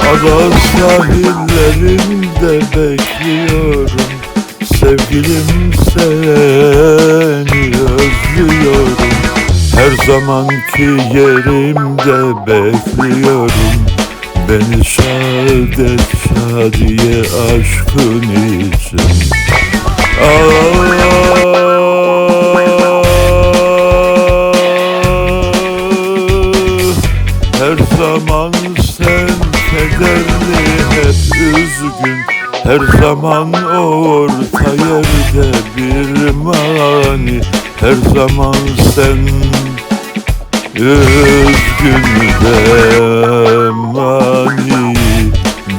Adan sahillerinde bekliyorum. Sevgilim seni özlüyorum. Her zamanki yerimde bekliyorum. Beni saadet sadiye aşkın için. Aa, Her zaman sen kederli hep üzgün. Her zaman orta yerde bir mani. Her zaman sen üzgün ve mani.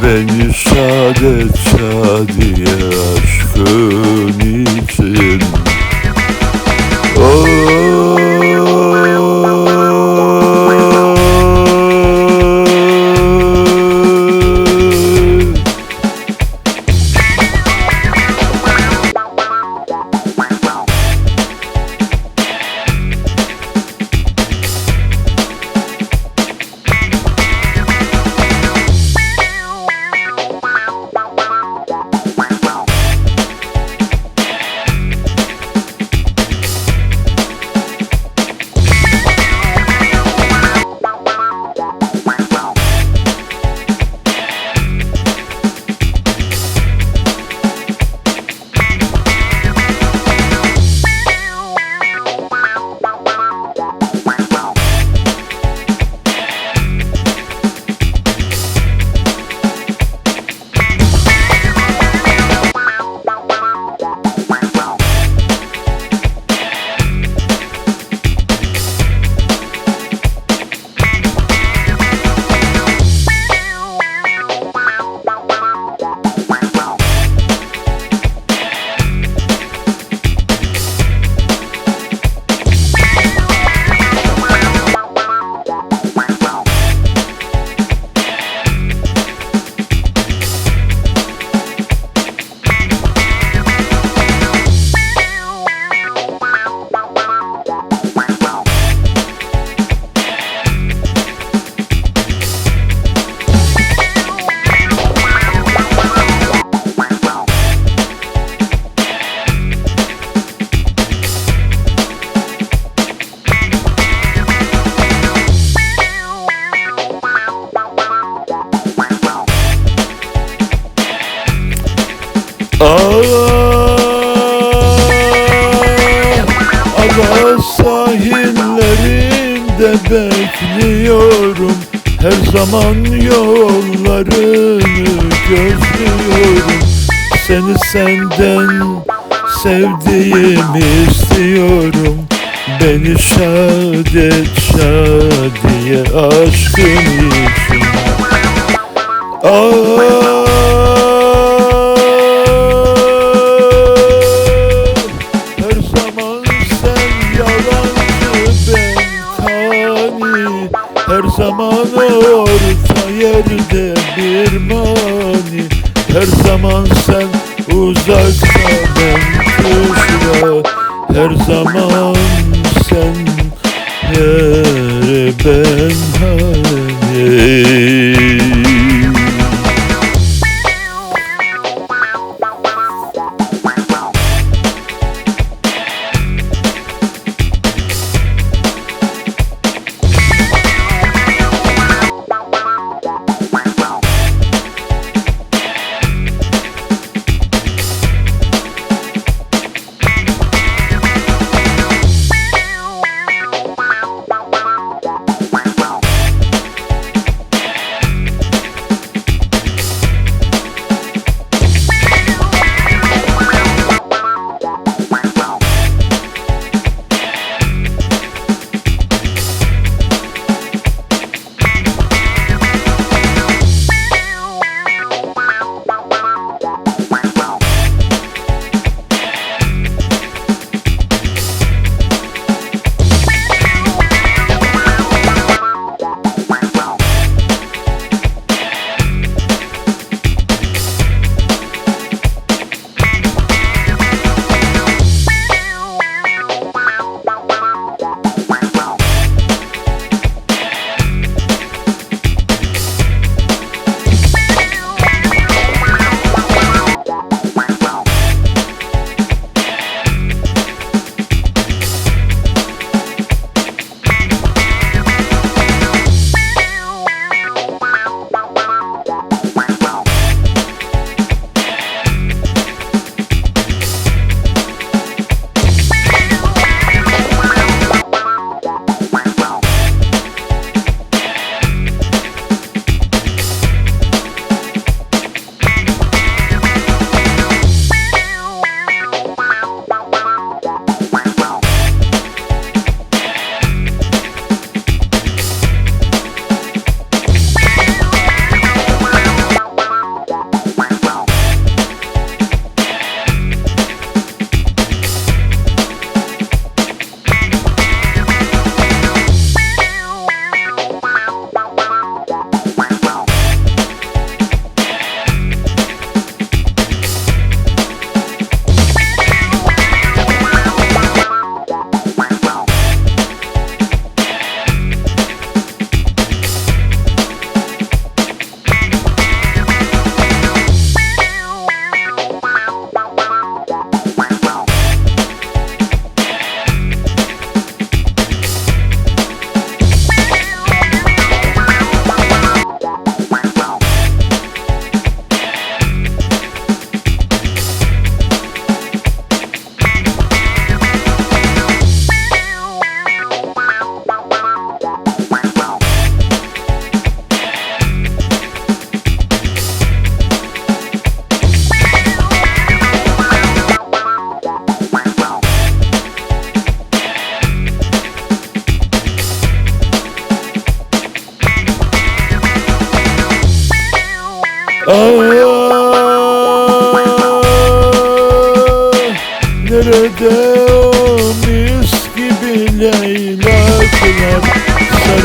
Beni şadet şadiye aşkın için sahillerinde bekliyorum. Her zaman yollarını gözlüyorum. Seni senden sevdiğimi istiyorum. Beni şadet şadiye aşkın için Her zaman sen uzakta ben kuşra Her zaman sen her ben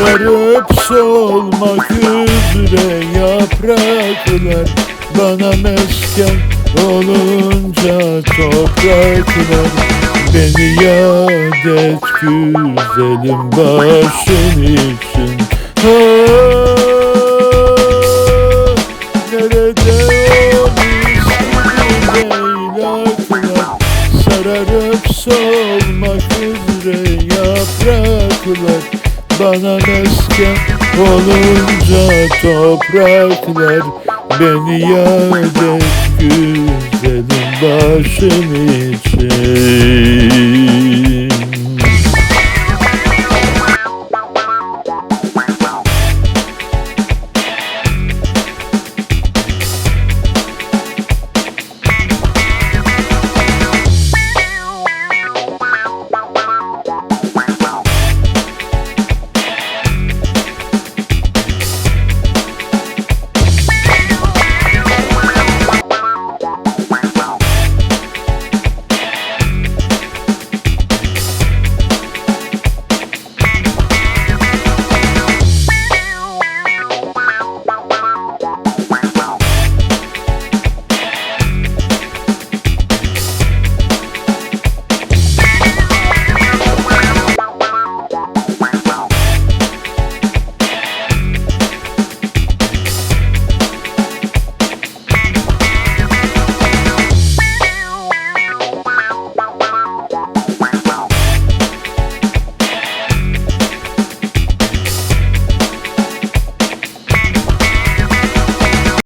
Sarıp solmak üzere yapraklar Bana mesken olunca topraklar Beni yad et güzelim başın için. Oh. Topraklar Beni yad et güzelim başın için